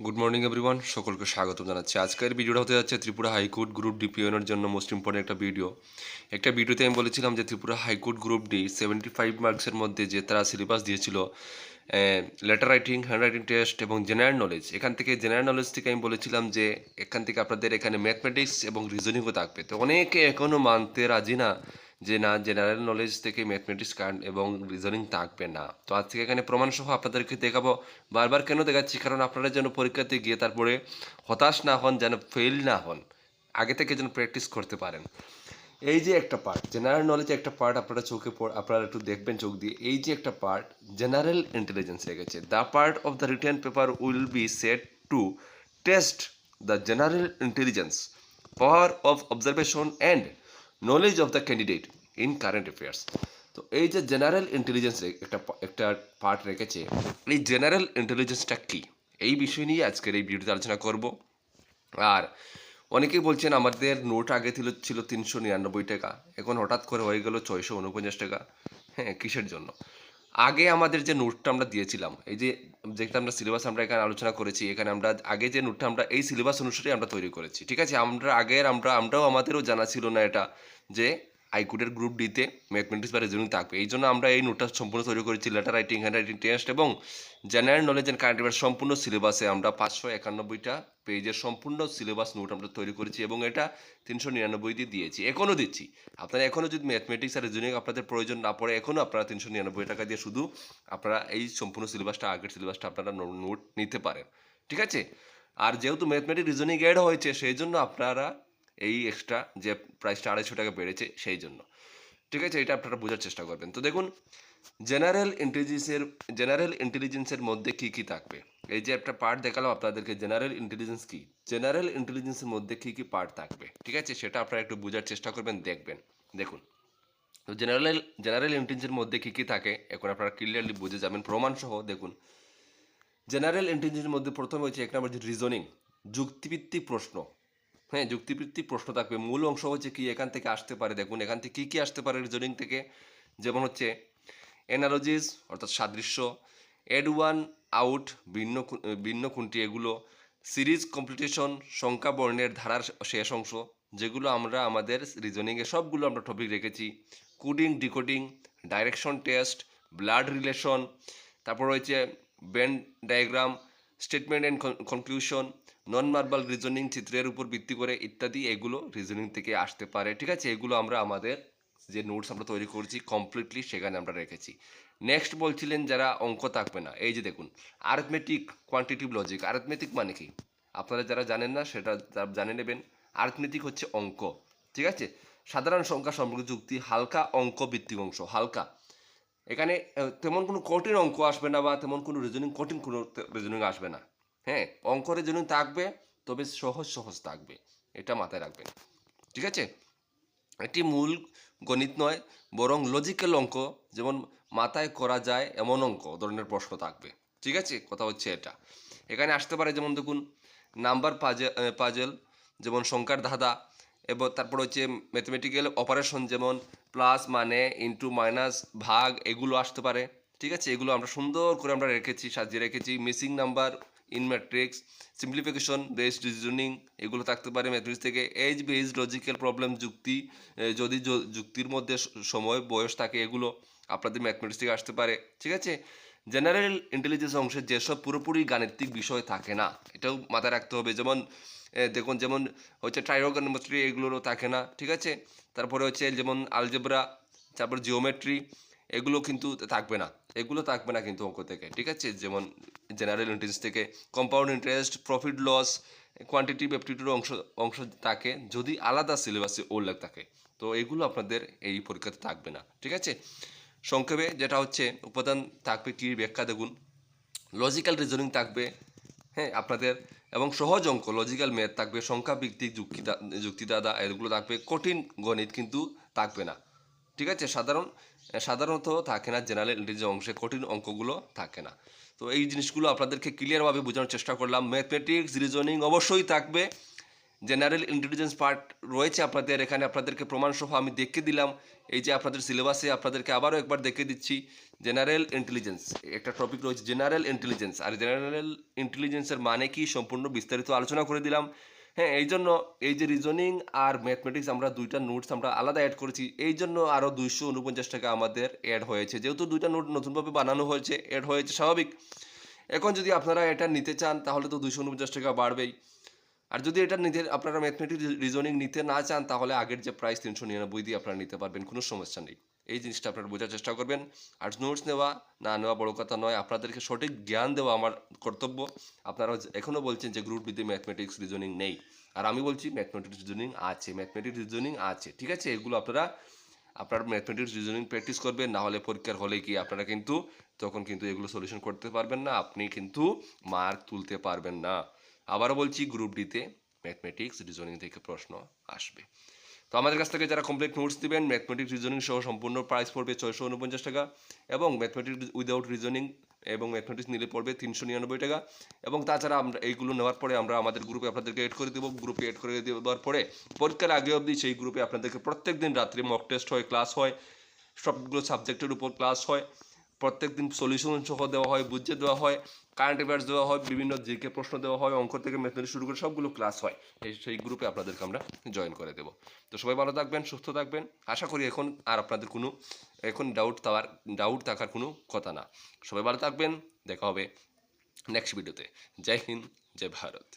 Good morning everyone সকলকে স্বাগত জানাচ্ছি। আজকের ভিডিওটা হতে যাচ্ছে Tripura high court group D পিওনের জন্য মোস্ট ইম্পর্টেন্ট একটা ভিডিও। একটা ভিডিওতে আমি বলেছিলাম যে Tripura high court group D seventy five মার্কসের মধ্যে যে তারা সিলেবাস দিয়েছিল letter writing hand writing test এবং জেনারেল নলেজ এখান থেকে জেনারেল নলেজ থেকে আমি বলেছিলাম যে এখান থেকে আপনাদের এখানে ম্যাথমেটিক্স এবং রিজনিংও থাকবে। তো অনেকে এখনও মানতে রাজি না। যে না জেনারেল নলেজ থেকে ম্যাথমেটিক্স কার্ড এবং রিজনিং থাকবে না। তো আজ থেকে এখানে প্রমাণসহ আপনাদেরকে দেখাবো। বারবার কেন দেখাচ্ছি? কারণ আপনারা যেন পরীক্ষাতে গিয়ে তারপরে হতাশ না হন, যেন ফেল না হন। আগে থেকে যেন প্র্যাকটিস করতে পারেন। এই যে একটা পার্ট জেনারেল নলেজে একটা পার্ট আপনারা চোখে পড় আপনারা একটু দেখবেন চোখ দিয়ে। এই যে একটা পার্ট জেনারেল ইন্টেলিজেন্স রেখেছে the part of the written paper will be set to test the general intelligence power of observation and knowledge of the candidate in current affairs তো এই যে জেনারেল ইন্টেলিজেন্স একটা একটা পার্ট রেখেছে, এই general ইন্টেলিজেন্সটা কী? এই বিষয় নিয়ে আজকের এই ভিডিওতে আলোচনা করব। আর অনেকেই বলছেন আমাদের নোট আগে ছিল ছিল তিনশো নিরানব্বই টাকা, এখন হঠাৎ করে হয়ে গেল ছয়শো উনপঞ্চাশ টাকা। হ্যাঁ কিসের জন্য? আগে আমাদের যে নোটটা আমরা দিয়েছিলাম, এই যে যেটা আমরা সিলেবাস আমরা এখানে আলোচনা করেছি, এখানে আমরা আগে যে নোটটা আমরা, এই সিলেবাস অনুসারে আমরা তৈরি করেছি, ঠিক আছে? আমরা আগের, আমরা, আমরাও আমাদেরও জানা ছিল না এটা, যে হাইকোর্টের গ্রুপ ডিতে ম্যাথমেটিক্স বা রিজনিং থাকবে। এই জন্য আমরা এই নোটটা সম্পূর্ণ তৈরি করেছি letter writing hand writing test এবং general knowledge and current affairs সম্পূর্ণ সিলেবাসে আমরা পাঁচশো একানব্বইটা পেজের সম্পূর্ণ সিলেবাস নোট আমরা তৈরি করেছি এবং এটা তিনশো নিরানব্বই দিয়ে দিয়েছি। এখনও দিচ্ছি। আপনারা এখনও যদি ম্যাথমেটিক্স আর রিজনিং আপনাদের প্রয়োজন না পড়ে, এখনও আপনারা তিনশো নিরানব্বই টাকা দিয়ে শুধু আপনারা এই সম্পূর্ণ সিলেবাসটা আগের সিলেবাসটা আপনারা নোট নিতে পারেন। ঠিক আছে? আর যেহেতু ম্যাথমেটিক্স রিজনিং অ্যাড হয়েছে, সেই জন্য আপনারা এই এক্সট্রা যে প্রাইসটা আড়াইশো টাকা বেড়েছে সেই জন্য। ঠিক আছে? এটা আপনারা বোঝার চেষ্টা করবেন। তো দেখুন জেনারেল ইন্টেলিজেন্সের জেনারেল ইন্টেলিজেন্সের মধ্যে কী কী থাকবে? এই যে একটা পার্ট দেখালাম আপনাদেরকে জেনারেল ইন্টেলিজেন্স কি? জেনারেল ইন্টেলিজেন্সের মধ্যে কী কী পার্ট থাকবে? ঠিক আছে? সেটা আপনারা একটু বোঝার চেষ্টা করবেন, দেখবেন। দেখুন, তো জেনারেল জেনারেল ইন্টেলিজেন্সের মধ্যে কী কী থাকে? এখন আপনারা ক্লিয়ারলি বুঝে যাবেন, প্রমাণসহ দেখুন। জেনারেল ইন্টেলিজেন্সের মধ্যে প্রথমে হচ্ছে এক নম্বর যে রিজনিং যুক্তিভিত্তিক প্রশ্ন। হ্যাঁ যুক্তিভিত্তিক প্রশ্ন থাকবে। মূল অংশ হচ্ছে কি? এখান থেকে আসতে পারে। দেখুন, এখান থেকে কী কী আসতে পারে রিজনিং থেকে? যেমন হচ্ছে অ্যানালজিস অর্থাৎ সাদৃশ্য এড ওয়ান আউট ভিন্ন ভিন্ন কোনটি এগুলো সিরিজ কম্পিটিশন সংখ্যা বর্ণের ধারার শেষ অংশ, যেগুলো আমরা আমাদের রিজনিংয়ে সবগুলো আমরা টপিক রেখেছি। Coding decoding direction test blood relation তারপর রয়েছে band diagram statement and conclusion non verbal reasoning চিত্রের উপর ভিত্তি করে ইত্যাদি এগুলো রিজনিং থেকে আসতে পারে, ঠিক আছে? এগুলো আমরা আমাদের যে নোটস আমরা তৈরি করছি কমপ্লিটলি সেখানে আমরা রেখেছি। নেক্সট বলছিলেন যারা অঙ্ক থাকবে না, এই যে দেখুন আর্থমেটিক কোয়ান্টিটিভ লজিক আর্থমেটিক মানে কি? আপনারা যারা জানেন না, সেটা জানে নেবেন। আর্থমেটিক হচ্ছে অঙ্ক, ঠিক আছে? সাধারণ সংখ্যা সম্পর্কে যুক্তি, হালকা অঙ্ক ভিত্তিক অংশ, হালকা। এখানে তেমন কোনো কঠিন অঙ্ক আসবে না বা তেমন কোনো রিজনিং কঠিন কোনো রিজনিং আসবে না। হ্যাঁ অঙ্ক রিজনিং থাকবে, তবে সহজ সহজ থাকবে। এটা মাথায় রাখবেন। ঠিক আছে? এটি মূল গণিত নয়, বরং লজিক্যাল অঙ্ক। যেমন মাথায় করা যায় এমন অঙ্ক ধরনের প্রশ্ন থাকবে। ঠিক আছে? কথা হচ্ছে এটা। এখানে আসতে পারে যেমন দেখুন, নাম্বার পাজেল পাজেল, যেমন সংখ্যার ধাঁধা এবং তারপর হচ্ছে ম্যাথমেটিক্যাল অপারেশন যেমন প্লাস মানে ইন্টু মাইনাস ভাগ, এগুলো আসতে পারে। ঠিক আছে? এগুলো আমরা সুন্দর করে আমরা রেখেছি, সাজিয়ে রেখেছি missing number in matrix simplification based reasoning এগুলো থাকতে পারে ম্যাট্রিক্স থেকে। এজ বেসড লজিক্যাল প্রবলেম যুক্তি যদি যুক্তির মধ্যে সময়, বয়স থাকে এগুলো আপনাদের ম্যাথমেটিক্স থেকে আসতে পারে, ঠিক আছে? জেনারেল ইন্টেলিজেন্স অংশে যেসব পুরোপুরি গাণিতিক বিষয় থাকে না, এটাও মাথায় রাখতে হবে। যেমন দেখুন, যেমন হচ্ছে ট্রাইগোনোমেট্রি এগুলোরও থাকে না, ঠিক আছে? তারপরে হচ্ছে যেমন আলজেব্রা তারপর জিওমেট্রি এগুলো কিন্তু থাকবে না। এগুলো থাকবে না কিন্তু অঙ্ক থেকে, ঠিক আছে? যেমন জেনারেল ইন্টারেস্ট থেকে compound interest profit loss quantitative aptitude অংশ অংশ থাকে। যদি আলাদা সিলেবাসে উল্লেখ থাকে, তো এগুলো আপনাদের এই পরীক্ষাতে থাকবে না, ঠিক আছে? সংক্ষেপে যেটা হচ্ছে, উপাদান থাকবে কি? ব্যাখ্যা দেখুন। লজিক্যাল রিজনিং থাকবে হ্যাঁ আপনাদের। এবং সহজ অঙ্ক লজিক্যাল ম্যাথ থাকবে, সংখ্যা ভিত্তিক যুক্তি যুক্তিদাদা এগুলো থাকবে। কঠিন গণিত কিন্তু থাকবে না, ঠিক আছে? সাধারণ সাধারণত থাকে না জেনারেল ইন্টেলিজেন্স অংশে কঠিন অঙ্কগুলো থাকে না। তো এই জিনিসগুলো আপনাদেরকে ক্লিয়ারভাবে বোঝানোর চেষ্টা করলাম। ম্যাথমেটিক্স রিজনিং অবশ্যই থাকবে। জেনারেল ইন্টেলিজেন্স পার্ট রয়েছে আপনাদের, এখানে আপনাদেরকে প্রমাণসহ আমি দেখে দিলাম। এই যে আপনাদের সিলেবাসে আপনাদেরকে আবারও একবার দেখে দিচ্ছি। জেনারেল ইন্টেলিজেন্স একটা টপিক রয়েছে জেনারেল ইন্টেলিজেন্স আর জেনারেল ইন্টেলিজেন্সের মানে কি সম্পূর্ণ বিস্তারিত আলোচনা করে দিলাম। হ্যাঁ এই জন্য এই যে রিজনিং আর ম্যাথমেটিক্স আমরা দুইটা নোটস আমরা আলাদা অ্যাড করেছি এই জন্য আরও দুইশো উনপঞ্চাশ টাকা আমাদের অ্যাড হয়েছে। যেহেতু দুইটা নোট নতুনভাবে বানানো হয়েছে অ্যাড হয়েছে স্বাভাবিক। এখন যদি আপনারা এটা নিতে চান, তাহলে তো দুইশো উনপঞ্চাশ টাকা বাড়বেই। আর যদি এটা নিতে, আপনারা ম্যাথমেটিক্স রিজনিং নিতে না চান, তাহলে আগের যে প্রাইস তিনশো নিরানব্বই দিয়ে আপনারা নিতে পারবেন, কোনো সমস্যা নেই। এই জিনিসটা আপনারা বোঝার চেষ্টা করবেন। আর নোটস নেওয়া, না নেওয়া বড় কথা নয়। আপনাদেরকে সঠিক জ্ঞান দেওয়া আমার কর্তব্য। আপনারা এখনও বলছেন যে গ্রুপ ডিতে ম্যাথমেটিক্স রিজনিং নেই। আর আমি বলছি ম্যাথমেটিক্স রিজনিং আছে। ম্যাথমেটিক্স রিজনিং আছে। ঠিক আছে? এগুলো আপনারা, আপনার ম্যাথমেটিক্স রিজনিং প্র্যাকটিস করবেন। না হলে পরীক্ষার হলে কি আপনারা কিন্তু, তখন কিন্তু এগুলো সলিউশন করতে পারবেন না। আপনি কিন্তু মার্ক তুলতে পারবেন না। আবারও বলছি গ্রুপ ডিতে ম্যাথমেটিক্স রিজনিং থেকে প্রশ্ন আসবে। তো আমাদের কাছ থেকে যারা কমপ্লিট নোটস দিবেন ম্যাথমেটিক্স রিজনিং সহ সম্পূর্ণ প্রাইস পড়বে ছয়শো উনপঞ্চাশ টাকা এবং ম্যাথমেটিক্স উইদাউট রিজনিং এবং ম্যাথমেটিক্স নিলে পড়বে তিনশো নিরানব্বই টাকা। এবং তাছাড়া আমরা এইগুলো নেওয়ার পরে আমরা আমাদের গ্রুপে আপনাদেরকে এড করে দেবো। গ্রুপে এড করে দেওয়ার পরে পরীক্ষার আগে অবধি সেই গ্রুপে আপনাদেরকে প্রত্যেক দিন রাত্রে মক টেস্ট হয় ক্লাস হয়, সবগুলো সাবজেক্টের উপর ক্লাস হয়। প্রত্যেক দিন সলিউশন সহ দেওয়া হয় বুঝে দেওয়া হয় কারেন্ট অ্যাফেয়ার্স দেওয়া হয়, বিভিন্ন জিকে প্রশ্ন দেওয়া হয়, অঙ্ক থেকে ম্যাথমেটিক্স শুরু করে সবগুলো ক্লাস হয়। এই সেই গ্রুপে আপনাদেরকে আমরা জয়েন করে দেবো। তো সবাই ভালো থাকবেন, সুস্থ থাকবেন। আশা করি এখন আর আপনাদের কোনো, এখন ডাউট থাকার ডাউট থাকার কোনো কথা না। সবাই ভালো থাকবেন, দেখা হবে নেক্সট ভিডিওতে জয় হিন্দ, জয় ভারত।